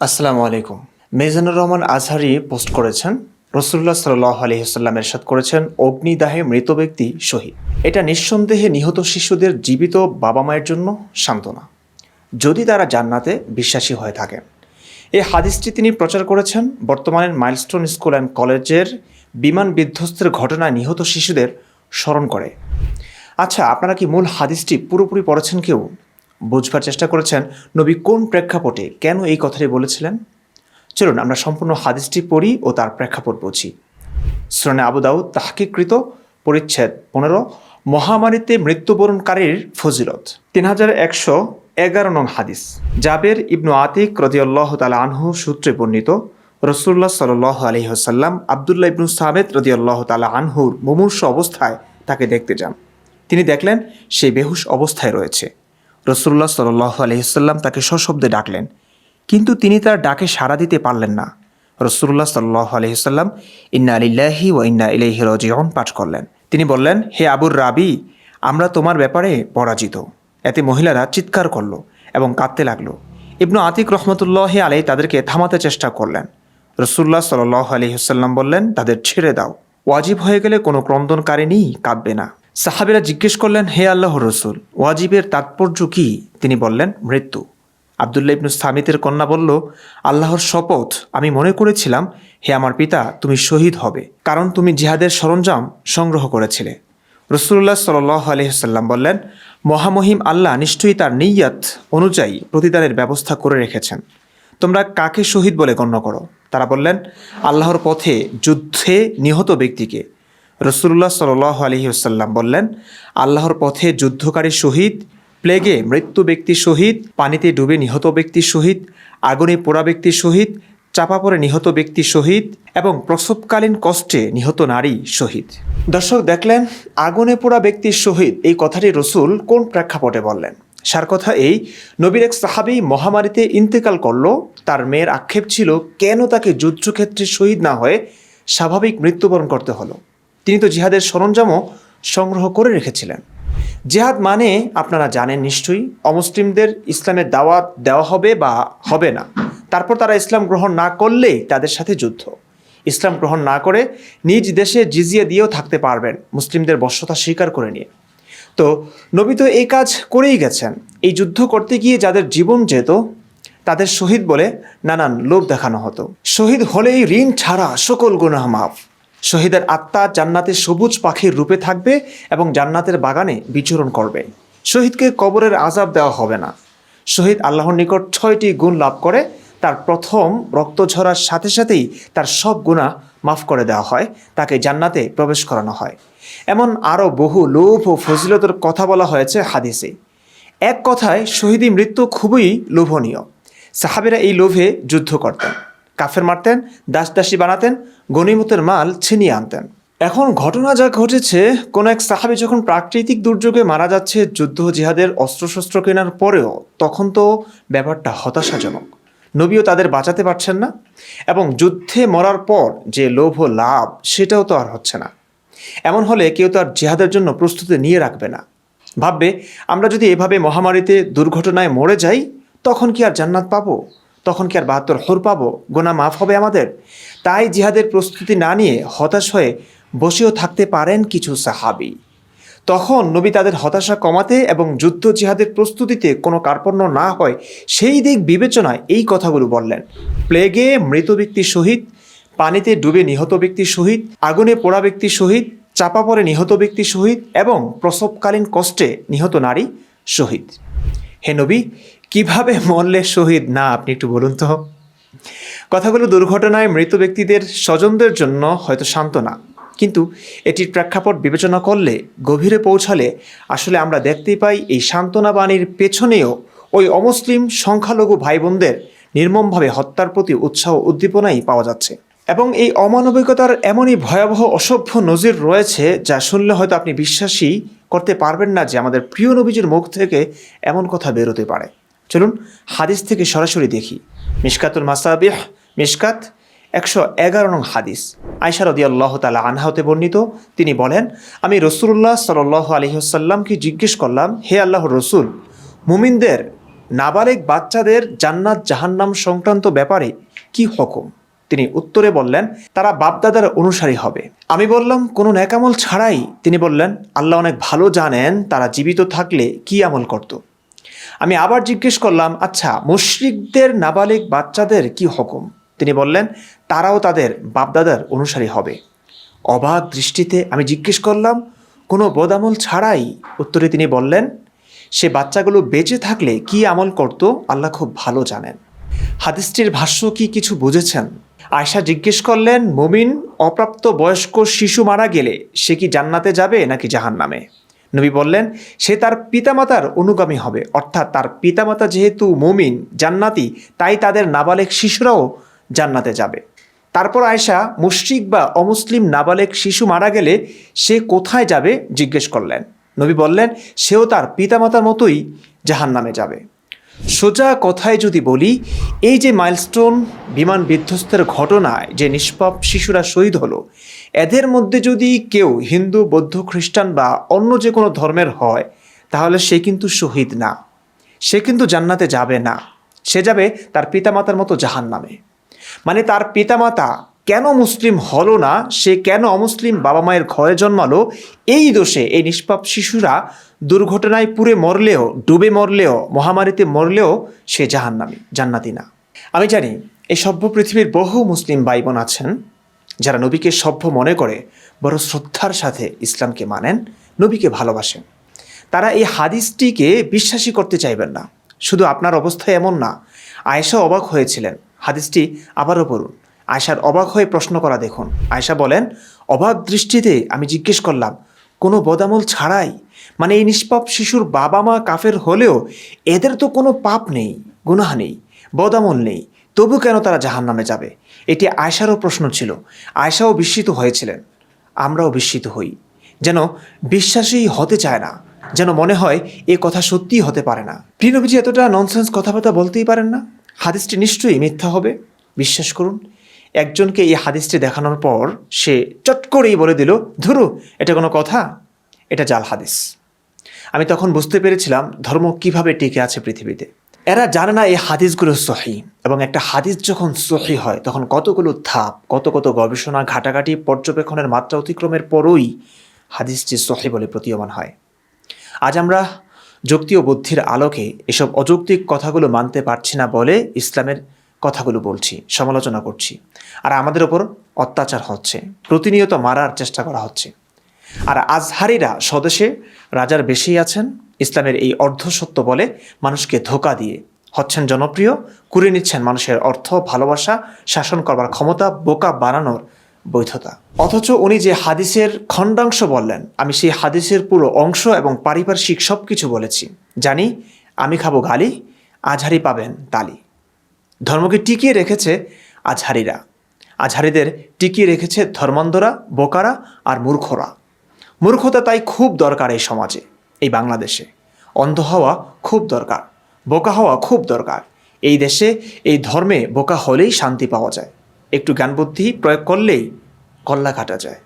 আসসালামু আলাইকুম। মেজানুর রহমান আজহারি পোস্ট করেছেন রসুল্লাহ সাল্লাহ আলহিহাল্লাম এরশাদ করেছেন, অগ্নিদাহে মৃত ব্যক্তি শহীদ। এটা নিঃসন্দেহে নিহত শিশুদের জীবিত বাবা মায়ের জন্য সান্ত্বনা। যদি তারা জান্নাতে বিশ্বাসী হয়ে থাকেন। এই হাদিসটি তিনি প্রচার করেছেন বর্তমানের মাইলস্টোন স্কুল অ্যান্ড কলেজের বিমান বিধ্বস্তের ঘটনায় নিহত শিশুদের স্মরণ করে। আচ্ছা আপনারা কি মূল হাদিসটি পুরোপুরি পড়েছেন কেউ? বুঝবার চেষ্টা করেছেন নবী কোন প্রেক্ষাপটে কেন এই কথাটি বলেছিলেন? চলুন আমরা সম্পূর্ণ হাদিসটি পড়ি ও তার প্রেক্ষাপট বুঝি। শ্রনে আবু দাউদ তাহকিকৃত পরিচ্ছেদ পনেরো, মহামারীতে মৃত্যুবরণকারীর ফজিলত। তিন হাজার একশো এগারো নং হাদিস। জাবের ইবনু আতিক রদিয়াল্লাহ তালা আনহু সূত্রে বর্ণিত রসুল্লাহ সাল আলহিহসাল্লাম আবদুল্লাহ ইবনু সামেদ রদিয়াল্লাহ তালা আনহুর মুমূর্ষ অবস্থায় তাকে দেখতে যান। তিনি দেখলেন সে বেহুশ অবস্থায় রয়েছে। রসুল্লাহ সাল আলহিসাল্লাম তাকে সশব্দে ডাকলেন। কিন্তু তিনি তার ডাকে সাড়া দিতে পারলেন না। রসুল্লাহ সাল্লাহ আলহিসাল্লাম ইন্না আলিল্লাহি ও ইন্না ইলাইহি রাজিউন পাঠ করলেন। তিনি বললেন, হে আবুর রাবি, আমরা তোমার ব্যাপারে পরাজিত। এতে মহিলারা চিৎকার করল এবং কাঁদতে লাগল। ইবনু আতিক রহমতুল্লাহ আলাই তাদেরকে থামাতে চেষ্টা করলেন। রসুল্লাহ সাল্লাহ আলহিহাল্লাম বললেন, তাদের ছেড়ে দাও। ওয়াজিব হয়ে গেলে কোনো ক্রন্দনকারিনী কাঁদবে না। সাহাবিরা জিজ্ঞেস করলেন, হে আল্লাহ রসুল, ওয়াজিবের তাৎপর্য কি? তিনি বললেন, মৃত্যু। আবদুল্লাহ ইবনু সামিতের কন্যা বলল, আল্লাহর শপথ আমি মনে করেছিলাম, হে আমার পিতা, তুমি শহীদ হবে, কারণ তুমি জিহাদের সরঞ্জাম সংগ্রহ করেছিলে। রসুল্লাহ সাল আলহিহাল্লাম বললেন, মহামহিম আল্লাহ নিশ্চয়ই তার নিয়াত অনুযায়ী প্রতিদানের ব্যবস্থা করে রেখেছেন। তোমরা কাকে শহীদ বলে গণ্য করো? তারা বললেন, আল্লাহর পথে যুদ্ধে নিহত ব্যক্তিকে। রসুল্লাহ সাল আলহিহাল্লাম বললেন, আল্লাহর পথে যুদ্ধকারী শহীদ, প্লেগে মৃত্যু ব্যক্তি শহীদ, পানিতে ডুবে নিহত ব্যক্তি শহীদ, আগুনে পোড়া ব্যক্তি শহীদ, চাপা পড়ে নিহত ব্যক্তি শহীদ এবং প্রসবকালীন কষ্টে নিহত নারী শহীদ। দর্শক দেখলেন, আগুনে পোড়া ব্যক্তির শহীদ, এই কথাটি রসুল কোন প্রেক্ষাপটে বললেন? সার কথা এই, নবীর এক সাহাবি মহামারীতে ইন্তেকাল করল, তার মেয়ের আক্ষেপ ছিল, কেন তাকে যুদ্ধক্ষেত্রে শহীদ না হয়ে স্বাভাবিক মৃত্যুবরণ করতে হলো? তিনি তো জিহাদের সরঞ্জামও সংগ্রহ করে রেখেছিলেন। জেহাদ মানে আপনারা জানেন নিশ্চয়ই, অমুসলিমদের ইসলামের দাওয়াত দেওয়া হবে বা হবে না। তারপর তারা ইসলাম গ্রহণ না করলেই তাদের সাথে যুদ্ধ। ইসলাম গ্রহণ না করে নিজ দেশে জিজিয়ে দিয়েও থাকতে পারবেন মুসলিমদের বশ্যতা স্বীকার করে নিয়ে। তো নবী তো এই কাজ করেই গেছেন। এই যুদ্ধ করতে গিয়ে যাদের জীবন যেত, তাদের শহীদ বলে নানান লোভ দেখানো হতো। শহীদ হলেই ঋণ ছাড়া সকল গুনাহ মাফ। শহীদের আত্মা জান্নাতে সবুজ পাখির রূপে থাকবে এবং জান্নাতের বাগানে বিচরণ করবে। শহীদকে কবরের আজাব দেওয়া হবে না। শহীদ আল্লাহর নিকট ছয়টি গুণ লাভ করে। তার প্রথম রক্ত ঝরার সাথে সাথেই তার সব গুণা মাফ করে দেওয়া হয়। তাকে জান্নাতে প্রবেশ করানো হয়। এমন আরও বহু লোভ ও ফজিলতের কথা বলা হয়েছে হাদিসে। এক কথায়, শহীদি মৃত্যু খুবই লোভনীয়। সাহাবেরা এই লোভে যুদ্ধ করতেন। কাফের মারতেন দাস দাসী বানাতেন, গণিমতের মাল ছিনিয়ে আনতেন। এখন ঘটনা যা ঘটেছে, কোনো এক সাহাবি যখন প্রাকৃতিক দুর্যোগে মারা যাচ্ছে, যুদ্ধ জিহাদের অস্ত্রশস্ত্র কেনার পরেও তখন তো ব্যাপারটা হতাশাজনক। নবীও তাদের বাঁচাতে পারছেন না এবং যুদ্ধে মরার পর যে লোভ লাভ, সেটাও তো আর হচ্ছে না। এমন হলে কেউ তো আর জিহাদের জন্য প্রস্তুতি নিয়ে রাখবে না। ভাববে, আমরা যদি এভাবে মহামারীতে দুর্ঘটনায় মরে যাই, তখন কি আর জান্নাত পাবো? তখন কি আর বাহাত্তর হর পাবো? গোনা মাফ হবে আমাদের? তাই জিহাদের প্রস্তুতি না নিয়ে হতাশ হয়ে বসেও থাকতে পারেন কিছু সাহাবি। তখন নবী তাদের হতাশা কমাতে এবং যুদ্ধ জিহাদের প্রস্তুতিতে কোনো কার্পণ্য না হয়, সেই দিক বিবেচনায় এই কথাগুলো বললেন। প্লেগে মৃত ব্যক্তি শহীদ পানিতে ডুবে নিহত ব্যক্তি শহীদ আগুনে পোড়া ব্যক্তি শহীদ চাপা পড়ে নিহত ব্যক্তি শহীদ এবং প্রসবকালীন কষ্টে নিহত নারী শহীদ হে নবী কীভাবে মরলে শহীদ? না, আপনি একটু বলুন তো। কথাগুলো দুর্ঘটনায় মৃত ব্যক্তিদের স্বজনদের জন্য হয়তো সান্ত্বনা। কিন্তু এটির প্রেক্ষাপট বিবেচনা করলে, গভীরে পৌঁছালে আসলে আমরা দেখতেই পাই এই সান্ত্বনা বাণীর পেছনেও ওই অমুসলিম সংখ্যালঘু ভাই বোনদের নির্মমভাবে হত্যার প্রতি উৎসাহ উদ্দীপনাই পাওয়া যাচ্ছে। এবং এই অমানবিকতার এমনই ভয়াবহ অসভ্য নজির রয়েছে যা শুনলে হয়তো আপনি বিশ্বাসই করতে পারবেন না যে আমাদের প্রিয় নবীজির মুখ থেকে এমন কথা বেরোতে পারে। চলুন হাদিস থেকে সরাসরি দেখি। মিশকাতুল মাসাবিহ, মিশকাত একশো এগারো নং হাদিস। আয়সা রদি আল্লাহ তালা আনহাতে বর্ণিত, তিনি বলেন, আমি রসুল্লাহ সাল আলহিহসাল্লামকে জিজ্ঞেস করলাম, হে আল্লাহ রসুল, মুমিনদের নাবালেগ বাচ্চাদের জান্নাত জাহান্নাম সংক্রান্ত ব্যাপারে কি হুকুম? তিনি উত্তরে বললেন, তারা বাপদাদার অনুসারী হবে। আমি বললাম, কোনো ন্যাকামল ছাড়াই? তিনি বললেন, আল্লাহ অনেক ভালো জানেন, তারা জীবিত থাকলে কি আমল করত? আমি আবার জিজ্ঞেস করলাম আচ্ছা মুশরিকদের নাবালিগ বাচ্চাদের কি হুকুম? তিনি বললেন, তারাও তাদের বাপদাদার অনুসারী হবে। অবাক দৃষ্টিতে আমি জিজ্ঞেস করলাম, কোনো বদামল ছাড়াই? উত্তরে তিনি বললেন, সে বাচ্চাগুলো বেঁচে থাকলে কি আমল করত, আল্লাহ খুব ভালো জানেন। হাদিসটির ভাষ্য কি কিছু বুঝেছেন? আয়সা জিজ্ঞেস করলেন, মুমিন অপ্রাপ্ত বয়স্ক শিশু মারা গেলে সে কি জান্নাতে যাবে নাকি জাহান্নামে? নবী বললেন, সে তার পিতামাতার অনুগামী হবে। অর্থাৎ তার পিতামাতা যেহেতু মুমিন, জান্নাতি, তাই তাদের নাবালেক শিশুরাও জান্নাতে যাবে। তারপর আয়সা মুশরিক বা অমুসলিম নাবালেক শিশু মারা গেলে সে কোথায় যাবে জিজ্ঞেস করলেন। নবী বললেন, সেও তার পিতামাতার মতোই জাহান নামে যাবে। সোজা কথায় যদি বলি, এই যে মাইলস্টোন বিমান বিধ্বস্তের ঘটনায় যে নিষ্পাপ শিশুরা শহীদ হলো এদের মধ্যে যদি কেউ হিন্দু, বৌদ্ধ, খ্রিস্টান বা অন্য যে কোনো ধর্মের হয়, তাহলে সে কিন্তু শহীদ না। সে কিন্তু জান্নাতে যাবে না। সে যাবে তার পিতামাতার মতো জাহান নামে মানে তার পিতামাতা কেন মুসলিম হলো না, সে কেন অমুসলিম বাবা মায়ের ঘরে জন্মালো, এই দোষে এই নিষ্পাপ শিশুরা দুর্ঘটনায় পুড়ে মরলেও, ডুবে মরলেও, মহামারীতে মরলেও সে জাহান্নামি, জান্নাতি না। আমি জানি এই সভ্য পৃথিবীর বহু মুসলিম ভাই বোন আছেন যারা নবীকে সভ্য মনে করে বড় শ্রদ্ধার সাথে ইসলামকে মানেন, নবীকে ভালোবাসেন। তারা এই হাদিসটিকে বিশ্বাসী করতে চাইবেন না। শুধু আপনার অবস্থা এমন না, আয়েশা অবাক হয়েছিলেন। হাদিসটি আবারও পড়ুন। আয়সার অবাক হয়ে প্রশ্ন করা দেখুন। আয়সা বলেন, অবাক দৃষ্টিতে আমি জিজ্ঞেস করলাম, কোনো বদামল ছাড়াই? মানে এই নিষ্পাপ শিশুর বাবা মা কাফের হলেও এদের তো কোনো পাপ নেই, গুনাহ নেই, বদামল নেই। তবু কেন তারা জাহান নামে যাবে? এটি আয়সারও প্রশ্ন ছিল। আয়সাও বিস্মিত হয়েছিলেন। আমরাও বিস্মিত হই। যেন বিশ্বাসী হতে চায় না। যেন মনে হয় এ কথা সত্যিই হতে পারে না। প্রিয়নবীজি এতটা ননসেন্স কথাবার্তা বলতেই পারেন না। হাদিসটি নিশ্চয়ই মিথ্যা হবে। বিশ্বাস করুন, একজনকে এই হাদিসটি দেখানোর পর সে চট করেই বলে দিল, ধরু, এটা কোনো কথা? এটা জাল হাদিস। আমি তখন বুঝতে পেরেছিলাম ধর্ম কীভাবে টিকে আছে পৃথিবীতে। এরা জানে না এই হাদিসগুলো সহি এবং একটা হাদিস যখন সহি হয়, তখন কতগুলো ধাপ, কত কত গবেষণা, ঘাটাঘাটি, পর্যবেক্ষণের মাত্রা অতিক্রমের পরই হাদিসটি সহি বলে প্রতীয়মান হয়। আজ আমরা যুক্তি ও বুদ্ধির আলোকে এসব অযৌক্তিক কথাগুলো মানতে পারছি না বলে ইসলামের কথাগুলো বলছি, সমালোচনা করছি আর আমাদের ওপর অত্যাচার হচ্ছে, প্রতিনিয়ত মারার চেষ্টা করা হচ্ছে। আর আজহারিরা স্বদেশে রাজার বেশি আছেন ইসলামের এই অর্ধসত্য বলে মানুষকে ধোকা দিয়ে হচ্ছেন জনপ্রিয়, কুড়ে নিচ্ছেন মানুষের অর্থ, ভালোবাসা, শাসন করবার ক্ষমতা, বোকা বানানোর বৈধতা। অথচ উনি যে হাদিসের খণ্ডাংশ বললেন, আমি সেই হাদিসের পুরো অংশ এবং পারিপার্শ্বিক সব কিছু বলেছি। জানি, আমি খাব গালি, আজহারি পাবেন তালি। ধর্মকে টিকিয়ে রেখেছে আজহারিরা। আজহারিদের টিকিয়ে রেখেছে ধর্মান্ধরা, বোকারা আর মূর্খরা। মূর্খতা তাই খুব দরকার এই সমাজে। এই বাংলাদেশে। অন্ধ হওয়া খুব দরকার, বোকা হওয়া খুব দরকার। এই দেশে এই ধর্মে বোকা হলেই শান্তি পাওয়া যায়। একটু জ্ঞান বুদ্ধি প্রয়োগ করলেই কল্লা কাটা যায়।